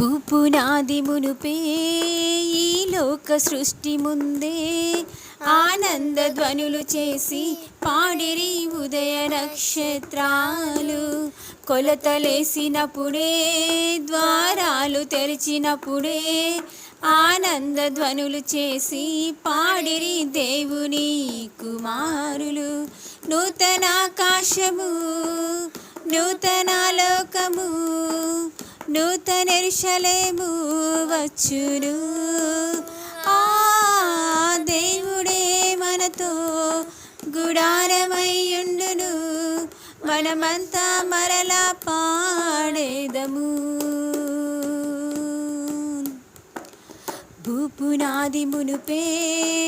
భూపునాది మునుపే ఈ లోక సృష్టి ముందే ఆనంద ధ్వనులు చేసి పాడిరి ఉదయ నక్షత్రాలు. కొలతలేసినప్పుడే ద్వారాలు తెరిచినప్పుడే ఆనంద ధ్వనులు చేసి పాడిరి దేవుని కుమారులు. నూతన ఆకాశము నూతన లోకము నూతనెరుషలేము వచ్చును. ఆ దేవుడే మనతో గుడారమయ్యుండును. మనమంతా మరలా పాడేదము. భూపునాది మునుపే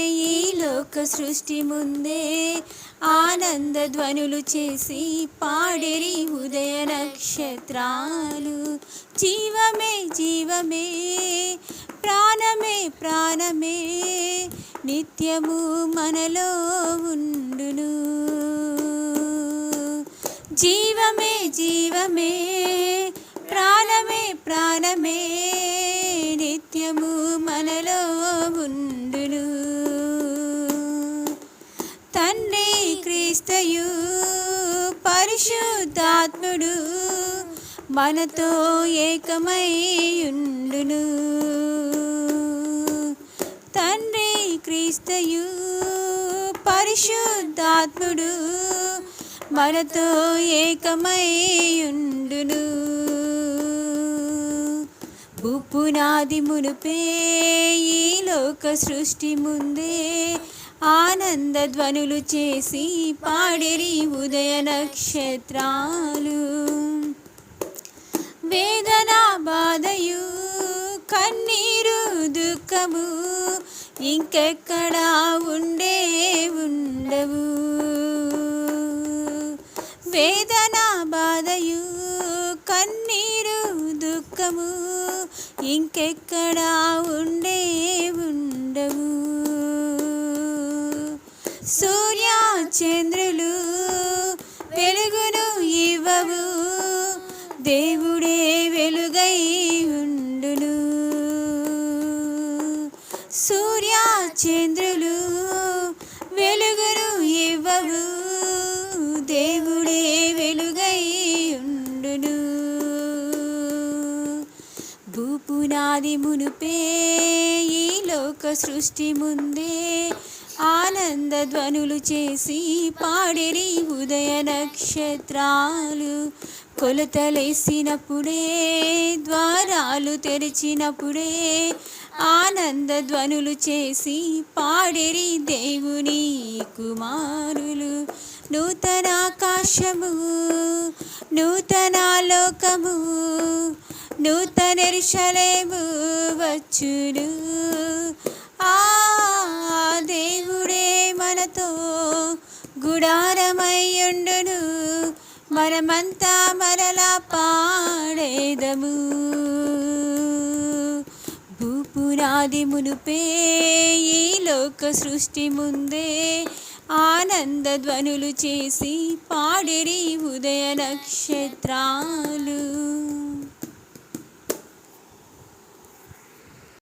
ఈ లోక సృష్టి ముందే ఆనంద ధ్వనులు చేసి పాడేరి ఉదయ నక్షత్రాలు. జీవమే జీవమే ప్రాణమే ప్రాణమే నిత్యము మనలో ఉండును. జీవమే జీవమే ప్రాణమే ప్రాణమే నిత్యము మనలో ఉండును. తండ్రి క్రీస్తయు పరిశుద్ధాత్ముడు మనతో ఏకమై ఉండును. తండ్రి క్రీస్తయు పరిశుద్ధాత్ముడు మనతో ఏకమై ఉండును. భూపునాది మునుపే ఈ లోక సృష్టి ముందే ఆనంద ధ్వనులు చేసి పాడిరి ఉదయ నక్షత్రాలు. వేదన బాధయు కన్నీరు దుఃఖము ఇంకెక్కడా ఉండే ఉండవు. వేదన బాధయు కన్నీరు దుఃఖము ఇంకెక్కడా ఉండే ఉండవు. సూర్య చంద్రులు వెలుగును ఇవ్వవు. దేవుడే వెలుగై ఉండును. సూర్య చంద్రులు వెలుగును ఇవ్వవు. దేవుడే పునాది మునుపే ఈ లోక సృష్టి ముందే ఆనంద ధ్వనులు చేసి పాడిరి ఉదయ నక్షత్రాలు. కొలతలేసినప్పుడే ద్వారాలు తెరిచినప్పుడే ఆనంద ధ్వనులు చేసి పాడిరి దేవుని కుమారులు. నూతన ఆకాశము నూతన లోకము వచ్చును. ఆ దేవుడే మనతో గుడారమయ్యుండును. మనమంతా మరలా పాడేదము. భూపునాది మునుపే ఈ లోక సృష్టి ముందే ఆనంద ధ్వనులు చేసి పాడిరి ఉదయ నక్షత్రాలు.